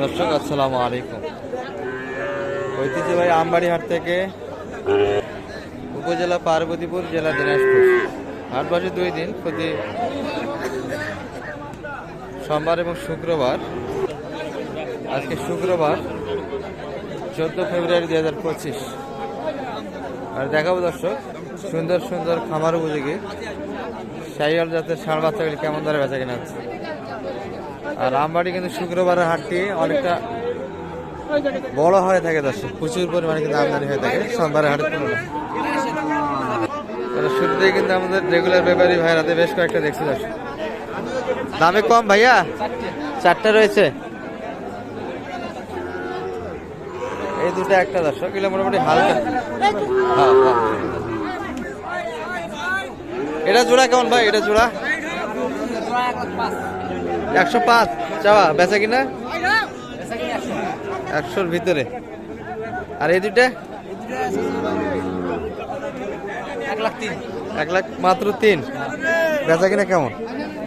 দর্শক, আসসালামু আলাইকুম। ঐতিহ্যবাহী আমবাড়ি হাট থেকে উপজেলা পার্বতীপুর, জেলা দিনাজপুর। হাট বসে দুই দিন, প্রতি সোমবার এবং শুক্রবার। আজকে শুক্রবার, চোদ্দ ফেব্রুয়ারি দুই হাজার পঁচিশ। আর দেখাবো দর্শক, সুন্দর সুন্দর খামার উপযোগী। সাইয়াল জাতের ষাঁড় বাচ্চাগুলি কেমন দরে বেচা কিনা হচ্ছে? আর আমবাড়ি কিন্তু শুক্রবারের হাটটি অনেকটা বড় হয়ে থাকে দর্শক। প্রচুর পরিমাণে কিন্তু আমদানি হয়ে থাকে। সোমবারের হাটের তুলনায়। শুরুতেই কিন্তু আমাদের রেগুলার ব্যাপারী ভাইরাতে বেশ কয়েকটা দেখছি দর্শক। দামে কম ভাইয়া? চারটা রয়েছে। এই দুটো একটা দর্শক। এগুলো মোটামুটি হালকা। এটা জোড়া কেমন ভাই? এটা জোড়া? একশো পাঁচ। চাওয়া বেচা কিনা? একশোর ভিতরে। আর এই দুইটা? এক লাখ মাত্র তিন। বেচা কিনা কেমন?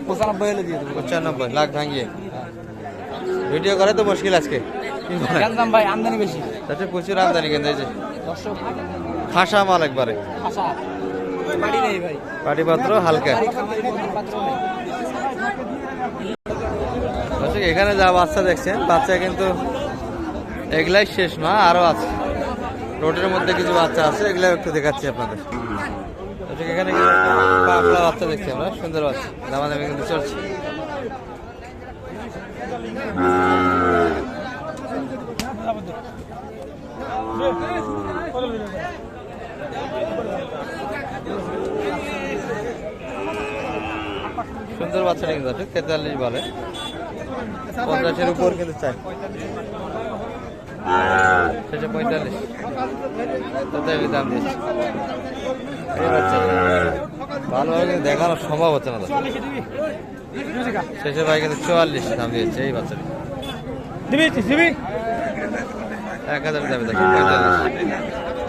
পঁচানব্বই হলে দিয়ে দেবো পঁচানব্বই লাখ ভাঙিয়ে। ভিডিও করে তো মুশকিল আজকে। ভাই আমদানি বেশি তাতে প্রচুর আমদানি কিন্তু এই যে। খাসা মাল একবারে। ভাই। পাটিপাত্র হালকা বাড়ি খামারি কোনো পাত্র নেই দর্শক এখানে যা বাচ্চা দেখছেন, বাচ্চা কিন্তু এগুলাই শেষ না, আরও আছে। রোডের মধ্যে কিছু বাচ্চা আছে এগুলো একটু দেখাচ্ছি আপনাদের। এখানে কিন্তু বাচ্চা দেখছি আমরা, সুন্দর বাচ্চা, দামাদামি কিন্তু চলছে। সুন্দর বাচ্চাটা কিন্তু আছে, তেতাল্লিশ বলে। পঞ্চাশের উপর কিন্তু চাই। শেষে পঁয়তাল্লিশ। তাতে দাম দিয়েছি। এই বাচ্চা ভালোভাবে কিন্তু দেখানো সম্ভব হচ্ছে না দর্শক। শেষে ভাই কিন্তু চুয়াল্লিশ দাম দিয়েছে এই বাচ্চাটি। এক হাজার দামে দেখি পঁয়তাল্লিশ।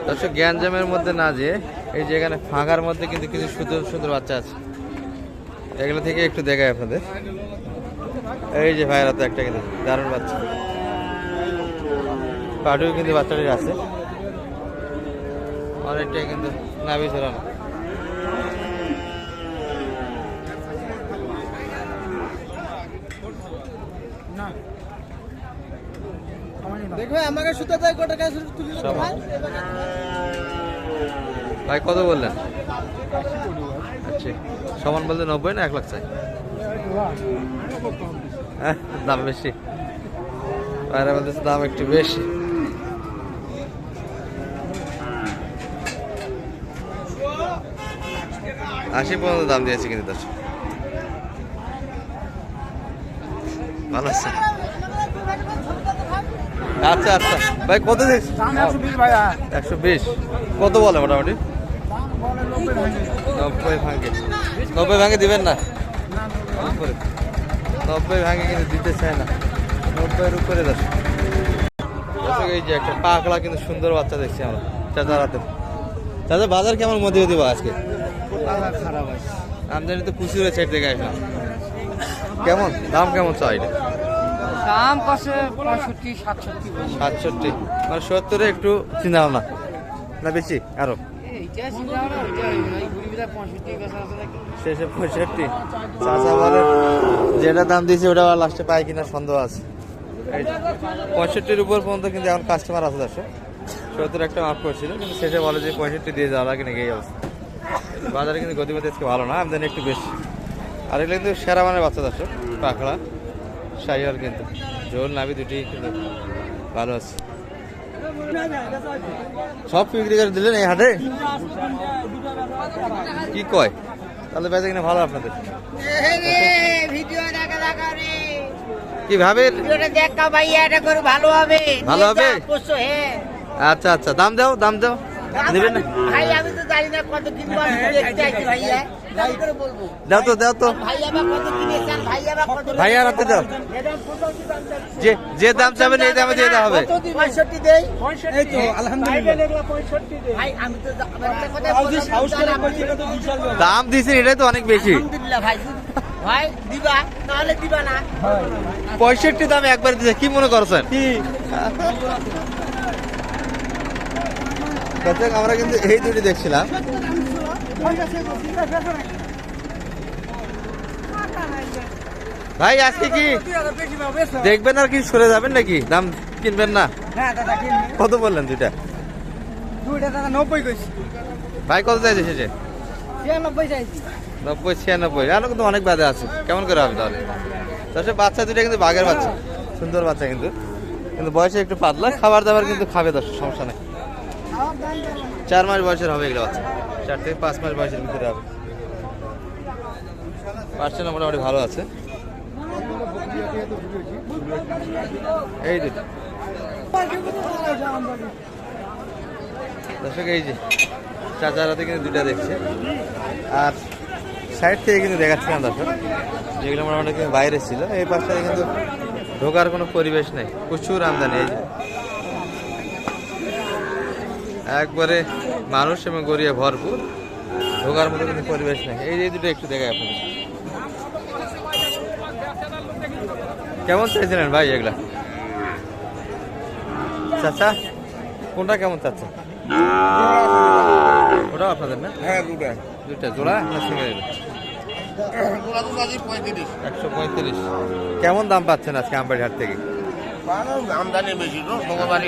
দর্শক জ্ঞানজামের মধ্যে না যে এই যে এখানে ফাঁকার মধ্যে কিন্তু কিছু সুন্দর সুন্দর বাচ্চা আছে। এগুলো থেকে একটু দেখায় আপনাদের। এই যে ভাইয়ের হাতে একটা কিন্তু দারুণ বাচ্চা। পাটুও কিন্তু বাচ্চাটির আছে। অনেকটাই কিন্তু নাভি ছড়ানো ভাই কত বললেন? আচ্ছা সমান বলতে নব্বই না এক লাখ চাই। হ্যাঁ, দাম বেশি। বাইরে বলতেছে দাম একটু বেশি। আশি পর্যন্ত দাম দিয়েছে কিন্তু দর্শক। ভালো আছে। আচ্ছা আচ্ছা। ভাই কত দিয়েছে? ভাইয়া। একশো বিশ। কত বলে মোটামুটি? নব্বই ভাঙে। নব্বই ভাঙে দিবেন না। নব্বই ভাঙে কিন্তু দিতে চায় না। নব্বইয়ের উপরে দর্শক এই যে একটা পাকলা কিন্তু সুন্দর বাচ্চা দেখছি আমরা চাচা রাতে চাচা বাজার কেমন মধ্যে দিব আজকে? খারাপ আছে আমদানি তো প্রচুর এক জায়গায় এখন। কেমন? দাম কেমন চাই দাম পাশে পঁয়ষট্টি সাতষট্টি। সাতষট্টি। মানে সত্তরে একটু চিন্তা ভাবনা। না বেশি? আরও? শেষে পঁয়ষট্টি। চাচা বলে যেটা দাম দিয়েছে ওটা আবার লাস্টে পাই কিনা সন্দেহ আছে। পঁয়ষট্টির উপর পর্যন্ত কিন্তু এখন কাস্টমার আছে দর্শক। সত্তর একটা মাফ করছিল কিন্তু শেষে বলে যে পঁয়ষট্টি দিয়ে যাওয়া লাগে নাকি এই অবস্থা। বাজারে কিন্তু গতিপতি আজকে ভালো না আমদানি একটু বেশি। আর এগুলো কিন্তু সেরা মানের বাচ্চা দর্শক পাখড়া সাইয়াল কিন্তু। জোল নাবি দুটি কিন্তু ভালো আছে। সব বিক্রি করে দিলেন এই হাটে? কি কয়? তাহলে বেজে কিনা ভালো আপনাদের। কি ভাবেন? দেখা ভাইয়া এটা করে ভালো হবে? ভালো হবে? হ্যাঁ। আচ্ছা আচ্ছা দাম দাও দাম দাও। নেবেন না? ভাই আমি তো জানি না কত কিনবো আমি দেখতে আইছি ভাইয়া। দাম করে বলব। দাও তো দাও তো। ভাইয়া বা কত কিনেছেন ভাইয়া বা কত ভাইয়া রাতে দাও। এরকম কোথাও কি দাম চাই? যে যে দাম চাবেন এই দামে দিয়ে দেওয়া হবে। কত দিবেন? পঁয়ষট্টি দেই। এই তো আলহামদুলিল্লাহ। ভাই আমি তো একটা কথা বললাম, দাম এটাই তো অনেক বেশি। আলহামদুলিল্লাহ ভাই। ভাই দিবা? নাহলে দিবা না। পঁয়ষট্টি দামে একবার দিচ্ছে কি মনে করছেন? দর্শক আমরা কিন্তু এই দুটি দেখছিলাম। ভাই আজকে কি দেখবেন আর কি? সরে যাবেন নাকি? দাম কিনবেন না? হ্যাঁ কত বললেন দুইটা? ভাই কত চাইছে শেষে? নব্বই ছিয়ানব্বই। আরও কিন্তু অনেক বাজে আছে। কেমন করে হবে তাহলে? তাহলে বাচ্চা দুইটা কিন্তু বাঘের বাচ্চা। সুন্দর বাচ্চা কিন্তু। কিন্তু বয়সে একটু পাতলা খাবার দাবার কিন্তু খাবে দশ সমস্যা নেই। চার মাস বয়সের হবে এগুলো বাচ্চা। চার থেকে পাঁচ মাস বয়সের ভিতরে হবে। পার্সেন্ট মোটামুটি ভালো আছে। এই দুটো দর্শক, এই যে। চাচারাতে কিন্তু দুইটা দেখছে। আর সাইড থেকে কিন্তু দেখাচ্ছিলাম দর্শক। যেগুলো মোটামুটি বাইরে ছিল, এই পাশটায় কিন্তু ঢোকার কোনো পরিবেশ নেই। প্রচুর আমদানি, এই যে। একবারে মানুষ এবং গড়িয়ে ভরপুর। ঢোকার মতো কিন্তু পরিবেশ নেই। এই যে দুটো একটু দেখায় আপনাদের। কেমন চাইছিলেন ভাই এগুলা? চাচা কোনটা কেমন চাচ্ছেন? ওটাও আপনাদের না? হ্যাঁ দুটা। দুইটা জোড়া না সিঙ্গেল? একশো পঁয়ত্রিশ। কেমন দাম পাচ্ছেন আজকে আমবাড়ি হাট থেকে? আমদানি বেশি তো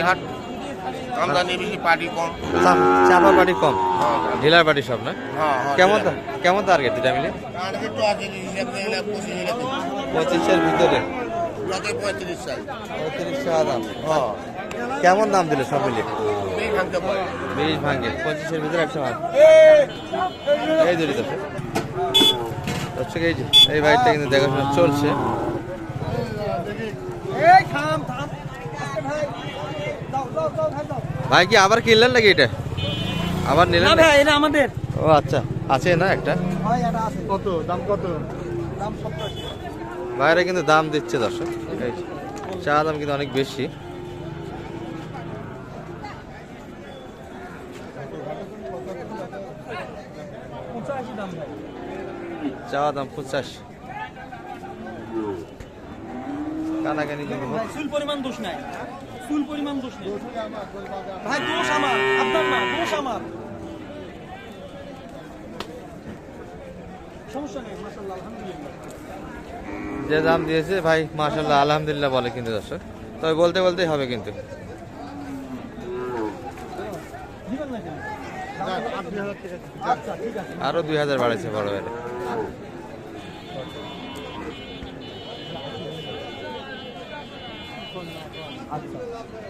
হাট। আমদানি বেশি পার্টি কম। চাপা কম। হ্যাঁ ঢিলার বাড়ি সব না? হ্যাঁ হ্যাঁ কেমন কেমন টার্গেট দুটা মিলে? পঁচিশের ভিতরে। পঁয়ত্রিশ দাম। হ্যাঁ। কেমন দাম দিলে সব মিলে? বিশ ভাঙ্গে পঁচিশের ভিতরে একশো মাল এই দুটি তো। দর্শক এই যে এই বাইকটা কিন্তু দেখাশোনা চলছে। এই থাম ভাই দাও দাও দাও ভাই কি আবার কিনলেন নাকি এটা? আবার নিলেন না ভাই এটা আমাদের। ও আচ্ছা আছে না একটা? ভাই এটা আছে। কত? দাম কত? দাম বাইরে কিন্তু দাম দিচ্ছে দর্শক চা দাম কিন্তু অনেক বেশি। চা দাম পঁচাশি। কানাকানি কিন্তু পরিমাণ দোষ নাই। চুল পরিমাণ দোষ নেই। ভাই দোষ আমার আপনার না দোষ আমার। সমস্যা নেই মাসাল্লাহ আলহামদুলিল্লাহ। যে দাম দিয়েছে ভাই মাশাল্লাহ আলহামদুলিল্লাহ বলে কিন্তু দর্শক। তবে বলতে বলতেই হবে কিন্তু। আচ্ছা ঠিক আছে। আরও দুই হাজার বাড়াইছে বড় ভাইরা আচ্ছা।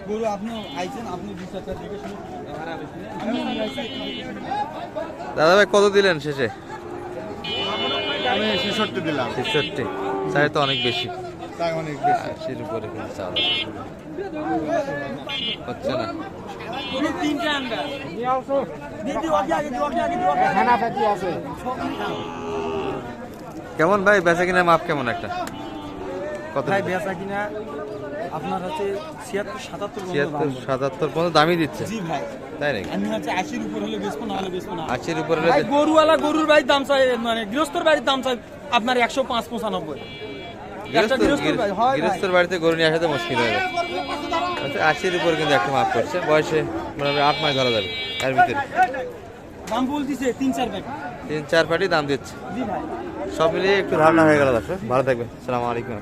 গরু আপনি আইছেন আপনি বিচারটা শুনে। দাদা ভাই কত দিলেন শেষে? আমি ছেষট্টি দিলাম। ছেষট্টি। চাই তো অনেক বেশি। অনেক আশির উপরে হচ্ছে না। কেমন ভাই? বেচা কিনা মাপ কেমন একটা? কত ভাই বেচা কিনা আপনার হচ্ছে ছিয়াত্তর সাতাত্তর ছিয়াত্তর সাতাত্তর পর্যন্ত দামই দিচ্ছে। জি ভাই। তাই নাকি? আমি হচ্ছে আশির উপর হলে বেচবো না হলে বেচবো না। আশির উপরে হলে- গরুওয়ালা গরুর বাড়ির দাম চাই মানে গৃহস্থর বাড়ির দাম চাই আপনার একশো পাঁচ পঁচানব্বই। গৃহস্থর বাড়িতে গরু নিয়ে আসাতে মুশকিল হয়ে যাবে আচ্ছা আশির উপর কিন্তু একটা মাপ করছে। বয়সে মোটামুটি আট মাস ধরা যাবে এর ভিতরে। দাম বলতেছে তিন চার ব্যাগ তিন চার দাম দিচ্ছে। সব মিলিয়ে একটু ধারণা হয়ে গেল দর্শক। ভালো থাকবে সালাম আলাইকুম।